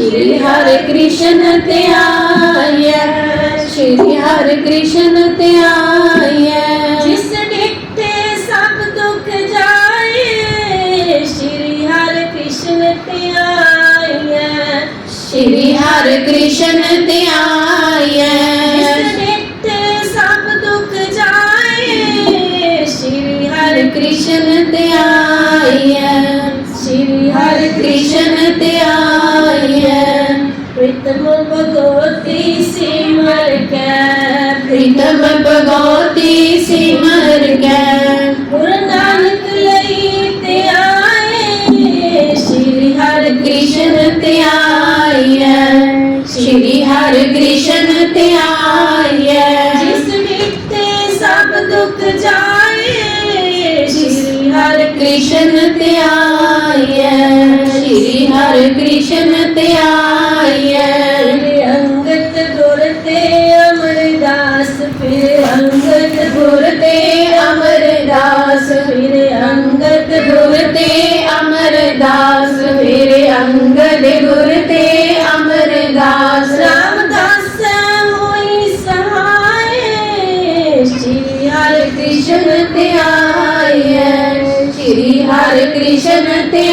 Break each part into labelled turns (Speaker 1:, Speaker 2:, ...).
Speaker 1: ਸ਼੍ਰੀ ਹਰਿ ਕ੍ਰਿਸ਼ਨ ਆਈਐ। ਸ਼੍ਰੀ ਹਰਿ ਕ੍ਰਿਸ਼ਨ ਤੇ
Speaker 2: ਜਿਸ ਡਿੱਠੇ ਸਭ ਦੁੱਖ ਜਾਏ ਸ਼੍ਰੀ ਹਰਿ ਕ੍ਰਿਸ਼ਨ ਤੇ ਆਈਐ।
Speaker 1: ਸ਼੍ਰੀ ਹਰਿ ਕ੍ਰਿਸ਼ਨ
Speaker 2: ਜਿਸ ਡਿੱਠੇ ਸਭ ਦੁੱਖ ਪ੍ਰੀਤਮ ਭਗਵਤੀ ਸਿਮਰ ਕੈ
Speaker 1: ਪ੍ਰੀਤਮ ਭਗਵਤੀ ਸਿਮਰ ਕੈ
Speaker 2: ਗੁਰੂ ਨਾਨਕ ਲਈ ਤੇ ਆਏ ਸ਼੍ਰੀ ਹਰਿ
Speaker 1: ਕ੍ਰਿਸ਼ਨ ਤੇ ਆਈਐ ਸ਼੍ਰੀ ਹਰਿ ਕ੍ਰਿਸ਼ਨ ਤੇ ਆਈਐ
Speaker 2: ਜਿਸ ਮਿੱਤੇ ਸਭ ਦੁੱਖ ਜਾਏ ਸ਼੍ਰੀ ਹਰਿ
Speaker 1: ਕ੍ਰਿਸ਼ਨ ਤੇ ਆਈਐ ਸ਼੍ਰੀ ਹਰਿ ਕ੍ਰਿਸ਼ਨ ਤੇ ਆਈਐ
Speaker 2: ਅੰਗਤ ਗੁਰਤੇ ਅਮਰਦਾਸ ਫਿਰ ਅੰਗਤ
Speaker 1: ਗੁਰਤੇ ਅਮਰਦਾਸ ਮੇਰੇ ਅੰਗਦ ਗੁਰ ਤੇ ਅਮਰਦਾਸ
Speaker 2: ਰਾਮਦਾਸ ਹੋਈ ਸਹਾਏ, ਸ਼੍ਰੀ ਹਰਿ
Speaker 1: ਕ੍ਰਿਸ਼ਨ ਤੇ ਸ਼੍ਰੀ ਹਰਿ ਕ੍ਰਿਸ਼ਨ ਤੇ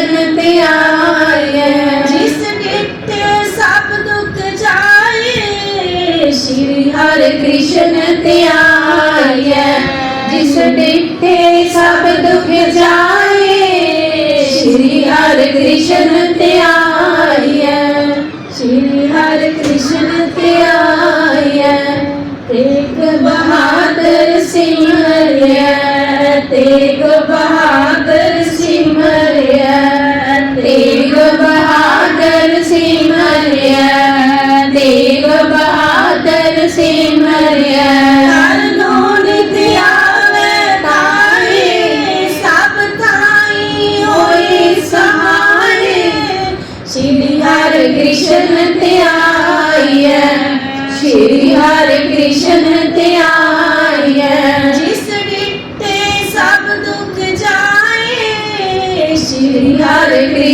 Speaker 1: ਕ੍ਰਿਸ਼ਨ ਤੇ
Speaker 2: ਜਿਸ ਡਿੱਠੇ ਸਭ ਦੁੱਖ ਜਾਏ, ਸ਼੍ਰੀ
Speaker 1: ਹਰਿ ਕ੍ਰਿਸ਼ਨ ਤੇ ਜਿਸ ਡਿੱਠੇ ਸਭ ਦੁਖ ਜਾਏ, ਸ਼੍ਰੀ ਹਰਿ ਕ੍ਰਿਸ਼ਨ ਤੇ
Speaker 2: ਸ਼੍ਰੀ ਹਰਿ ਕ੍ਰਿਸ਼ਨ
Speaker 1: ਤੇ ਤੇਗ ਬਹਾਦਰ ਸਿਮਰਿਆ ਤੇਗ ਤੇਗ ਬਹਾਦਰ ਸਿਮਰਿਆ ਤੇਗ ਬਹਾਦਰ ਸਿਮਰਿਆ।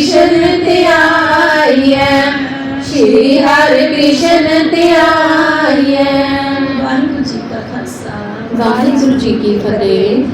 Speaker 1: ਕ੍ਰਿਸ਼ਨ ਤੇ ਆਈਐ ਸ਼੍ਰੀ ਹਰਿ ਕ੍ਰਿਸ਼ਨ ਤੇ ਆਈਐ
Speaker 2: ਵਾਹਿਗੁਰੂ ਜੀ ਕਾ ਖਾਲਸਾ।
Speaker 1: ਵਾਹਿਗੁਰੂ ਜੀ ਕੀ ਫਤਿਹ।